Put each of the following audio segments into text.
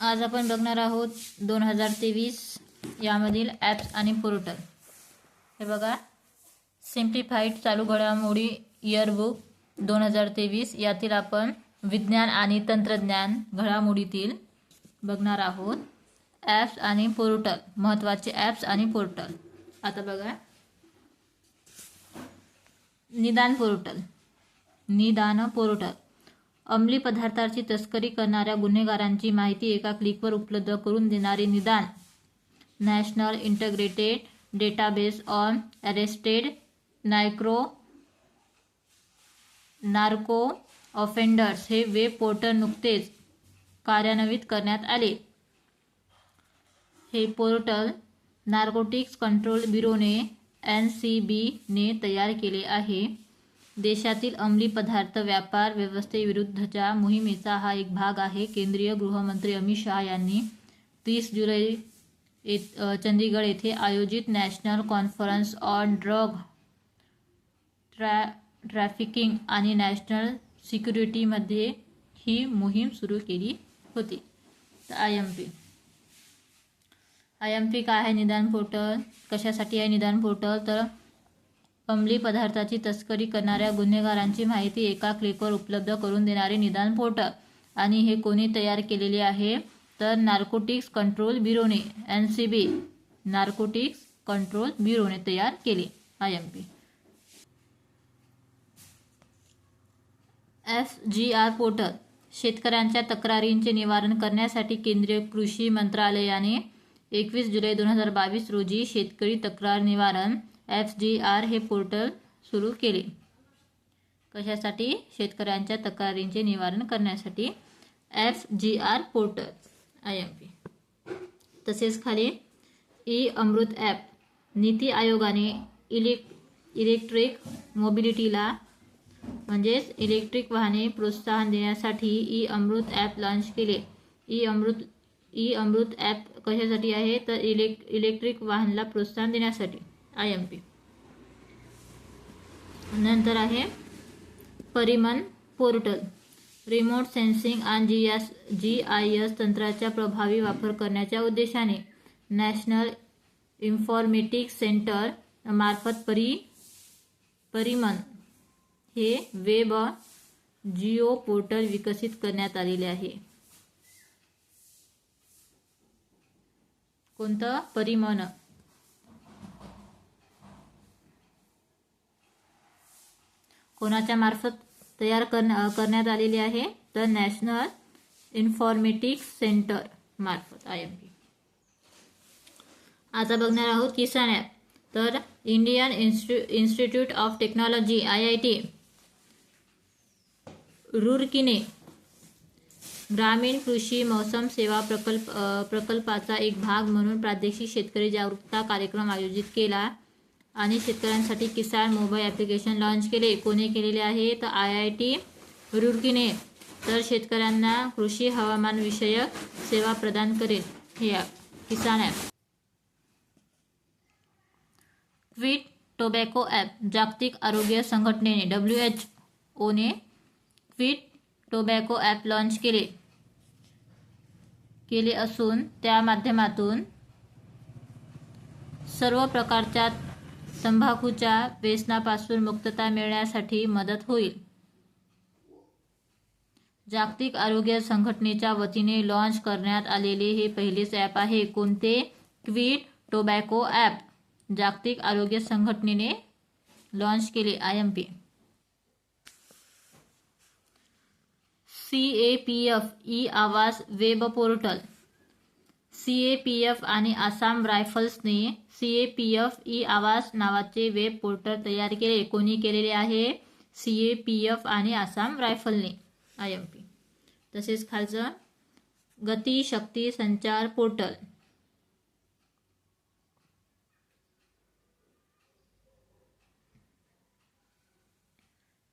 आज आपण बघणार आहोत दोन हजार तेवीस यामधील ॲप्स आणि पोर्टल. हे बघा सिम्प्लिफाईड चालू घडामोडी इयरबुक दोन हजार तेवीस यातील आपण विज्ञान आणि तंत्रज्ञान घडामोडीतील बघणार आहोत. ॲप्स आणि पोर्टल महत्त्वाचे ॲप्स आणि पोर्टल. आता बघा निदान पोर्टल. निदान पोर्टल. अंमली पदार्थाची तस्करी करणाऱ्या गुन्हेगारांची माहिती एका क्लिकवर उपलब्ध करून देणारे निदान. National integrated database on arrested नायक्रो narco offenders हे वेब पोर्टल नुकतेच कार्यान्वित करण्यात आले. हे पोर्टल नार्कोटिक्स कंट्रोल ब्युरोने एन सी बीने तयार केले आहे. देशातील अंमली पदार्थ व्यापार व्यवस्थेविरुद्धच्या मोहिमेचा हा एक भाग आहे. केंद्रीय गृहमंत्री अमित शहा यांनी तीस जुलै येत चंदीगड येथे आयोजित नॅशनल कॉन्फरन्स ऑन ड्रग ट्रॅ ट्रॅफिकिंग आणि नॅशनल सिक्युरिटीमध्ये ही मोहीम सुरू केली होती. तर I M P. I M P काय आहे? निदान पोर्टल? कशासाठी आहे निदान पोर्टल? तर अंमली पदार्थाची तस्करी करणाऱ्या गुन्हेगारांची माहिती एका क्लिकवर उपलब्ध करून देणारे निदान पोर्टल आणि हे कोणी तयार केलेले आहे? तर narcotics control ब्युरोने N C B narcotics control ब्युरोने तयार केले. I M P. F G R portal शेतकऱ्यांच्या तक्रारींचे निवारण करण्यासाठी केंद्रीय कृषी मंत्रालयाने एकवीस जुलै दोन हजार बावीस रोजी शेतकरी तक्रार निवारण एफ जी आर हे पोर्टल सुरू केले. कशासाठी? शेतकऱ्यांच्या तक्रारींचे निवारण करण्यासाठी F G R portal I M P. तसेच खाली ई अमृत ॲप नीती आयोगाने इलेक इलेक्ट्रिक मोबिलिटीला म्हणजेच इलेक्ट्रिक वाहने प्रोत्साहन देण्यासाठी ई अमृत ॲप लॉन्च केले. E Amrit E Amrit app कशासाठी आहे? तर इलेक इलेक्ट्रिक वाहनला प्रोत्साहन देण्यासाठी. I M P. नंतर आहे परिमन पोर्टल. रिमोट सेन्सिंग आणि G S G I S तंत्राचा प्रभावी वापर करण्याच्या उद्देशाने नॅशनल इन्फॉर्मेटिक्स सेंटर मार्फत परी परिमन हे वेब जिओ पोर्टल विकसित करण्यात आलेले आहे. कोणतं? परिमन. कोणाच्या मार्फत तयार करण्या करण्यात आलेली आहे? तर नॅशनल इन्फॉर्मेटिक्स सेंटर मार्फत आय एम पी आता बघणार आहोत किसान ॲप तर Indian इन्स्टि institute of technology I I T रुरकीने ग्रामीण कृषी मौसम सेवा प्रकल्प प्रकल्पाचा एक भाग म्हणून प्रादेशिक शेतकरी जागरूकता कार्यक्रम आयोजित केला. आणि शेतकऱ्यांसाठी किसान मोबाईल ॲप्लिकेशन लॉन्च केले. कोणी केलेले आहे तर आय आय टी रुडकीने. तर शेतकऱ्यांना कृषी हवामान विषयक सेवा प्रदान करेल. हे Kisan app quit tobacco app जागतिक आरोग्य संघटनेने डब्ल्यू एच ओने क्विट टोबॅको ॲप लॉन्च केले. केले असून त्या माध्यमातून सर्व प्रकारच्या तंबाखूच्या व्यसनापासून मुक्तता मिळण्यासाठी मदत होईल. जागतिक आरोग्य संघटनेच्या वतीने लॉन्च करण्यात आलेले हे पहिलेच ॲप आहे. कोणते? क्वीट टोबॅको ॲप जागतिक आरोग्य संघटनेने लॉन्च केले I M P C A P F E आवाज web portal C A P F आणि Assam रायफल्सने C A P F E Awas नावाचे वेब पोर्टल तयार केले. कोणी केलेले आहे? सी ए पी एफ आणि आसाम रायफलने आय एम पी. तसेच खालचं गती शक्ती संचार पोर्टल.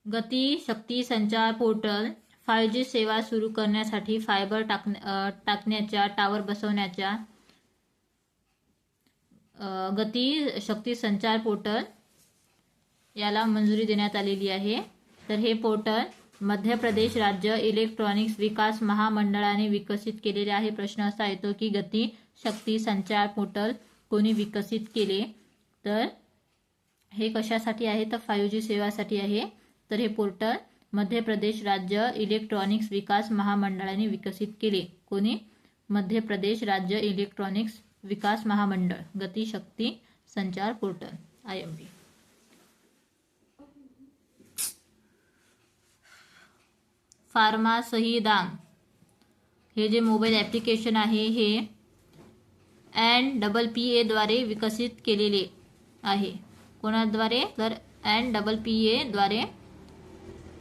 गती शक्ती संचार पोर्टल. फाय जी सेवा सुरू करण्यासाठी फायबर टाकण्या टाकण्याच्या टावर बसवण्याच्या गती शक्ती संचार पोर्टल याला मंजुरी देण्यात आलेली आहे. तर हे पोर्टल मध्य प्रदेश राज्य इलेक्ट्रॉनिक्स विकास महामंडळाने विकसित केलेले आहे. प्रश्न असा येतो की गती शक्ती संचार पोर्टल कोणी विकसित केले? तर हे कशासाठी आहे? तर फाईव्ह जी सेवासाठी आहे. तर हे पोर्टल मध्य प्रदेश राज्य इलेक्ट्रॉनिक्स विकास महामंडळाने विकसित केले. कोणी? मध्य प्रदेश राज्य इलेक्ट्रॉनिक्स विकास महामंडळ. Gatishakti Sanchar portal I M P. Pharma Sahi Daam हे जे मोबाईल ॲप्लिकेशन आहे हे अँड डबल पी एद्वारे विकसित केलेले आहे. कोणाद्वारे? तर N double P एद्वारे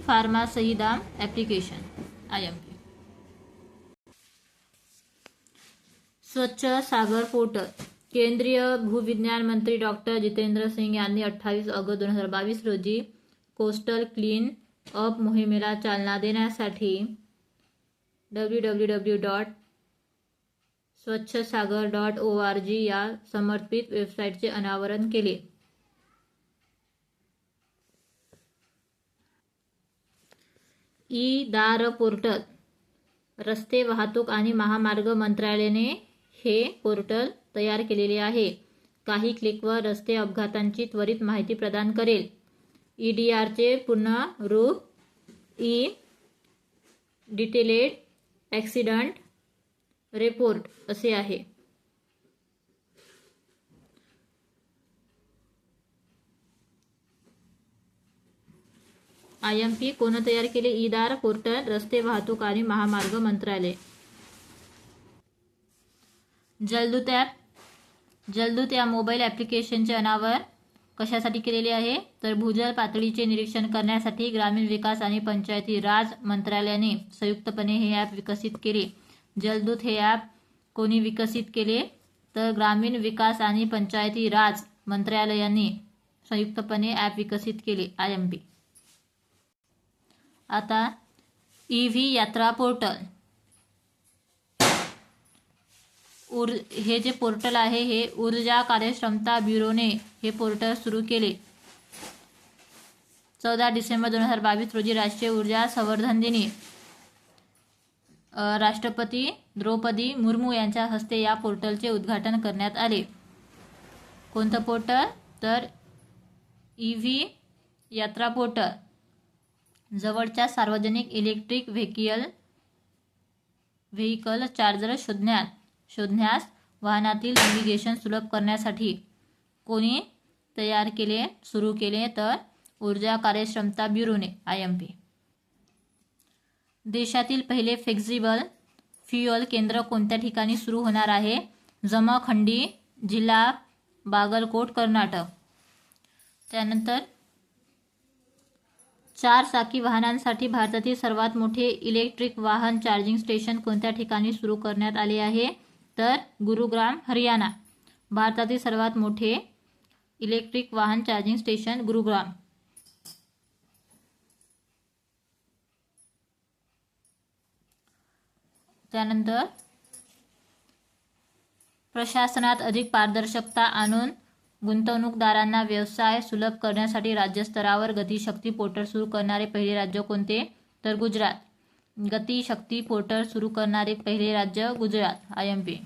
pharma Sahidaam application I M P. Swachh Sagar portal. केंद्रीय भूविज्ञान मंत्री डॉक्टर जितेंद्र सिंग यांनी अठ्ठावीस ऑगस्ट दोन हजार बावीस रोजी कोस्टल क्लीन अप मोहिमेला चालना देण्यासाठी डब्ल्यू डब्ल्यू डब्ल्यू डॉट स्वच्छ सागर डॉट ओ आर जी या समर्पित वेबसाईटचे अनावरण केले. ई दार पोर्टल रस्ते वाहतूक आणि महामार्ग मंत्रालयाने हे पोर्टल तयार केलेले आहे. काही क्लिकवर रस्ते अपघातांची त्वरित माहिती प्रदान करेल. ई डी आरचे पुन्हा रूप ई डिटेलेड ॲक्सिडंट रिपोर्ट असे आहे. आय एम पी कोण तयार केले? ईदार पोर्टल रस्ते वाहतूक आणि महामार्ग मंत्रालय. जलदूत ॲप. जलदूत या मोबाईल ॲप्लिकेशनचे अनावर कशासाठी केलेले आहे? तर भूजल पातळीचे निरीक्षण करण्यासाठी ग्रामीण विकास आणि पंचायती राज मंत्रालयाने संयुक्तपणे हे ॲप विकसित केले. जलदूत हे ॲप कोणी विकसित केले? तर ग्रामीण विकास आणि पंचायती राज मंत्रालयाने संयुक्तपणे ॲप विकसित केले आय एम पी. आता ई व्ही यात्रा पोर्टल. उर हे जे पोर्टल आहे हे ऊर्जा कार्यक्षमता ब्युरोने हे पोर्टल सुरू केले. चौदा डिसेंबर दोन हजार बावीस रोजी राष्ट्रीय ऊर्जा संवर्धन दिनी. राष्ट्रपती द्रौपदी मुर्मू यांच्या हस्ते या पोर्टलचे उद्घाटन करण्यात आले. कोणतं पोर्टल? तर ई व्ही यात्रा पोर्टल. जवळच्या सार्वजनिक इलेक्ट्रिक व्हेकियल व्हेकल चार्जर शोधण्यात शोधण्यास वाहनातील नेव्हिगेशन सुलभ करण्यासाठी कोणी तयार केले सुरू केले तर ऊर्जा कार्यक्षमता ब्युरोने आय एम पी. देशातील पहिले फ्लेक्झिबल फ्युअल केंद्र कोणत्या ठिकाणी सुरू होणार आहे? जमखंडी जिल्हा बागलकोट कर्नाटक. त्यानंतर चार चाकी वाहनांसाठी भारतातील सर्वात मोठे इलेक्ट्रिक वाहन चार्जिंग स्टेशन कोणत्या ठिकाणी सुरू करण्यात आले आहे? तर गुरुग्राम हरियाणा. भारतातील सर्वात मोठे इलेक्ट्रिक वाहन चार्जिंग स्टेशन गुरुग्राम. त्यानंतर प्रशासनात अधिक पारदर्शकता आणून गुंतवणूकदारांना व्यवसाय सुलभ करण्यासाठी राज्यस्तरावर गतिशक्ती पोर्टल सुरू करणारे पहिले राज्य कोणते? तर गुजरात. गतिशक्ती पोर्टल सुरू करणारे पहिले राज्य गुजरात आय एम पी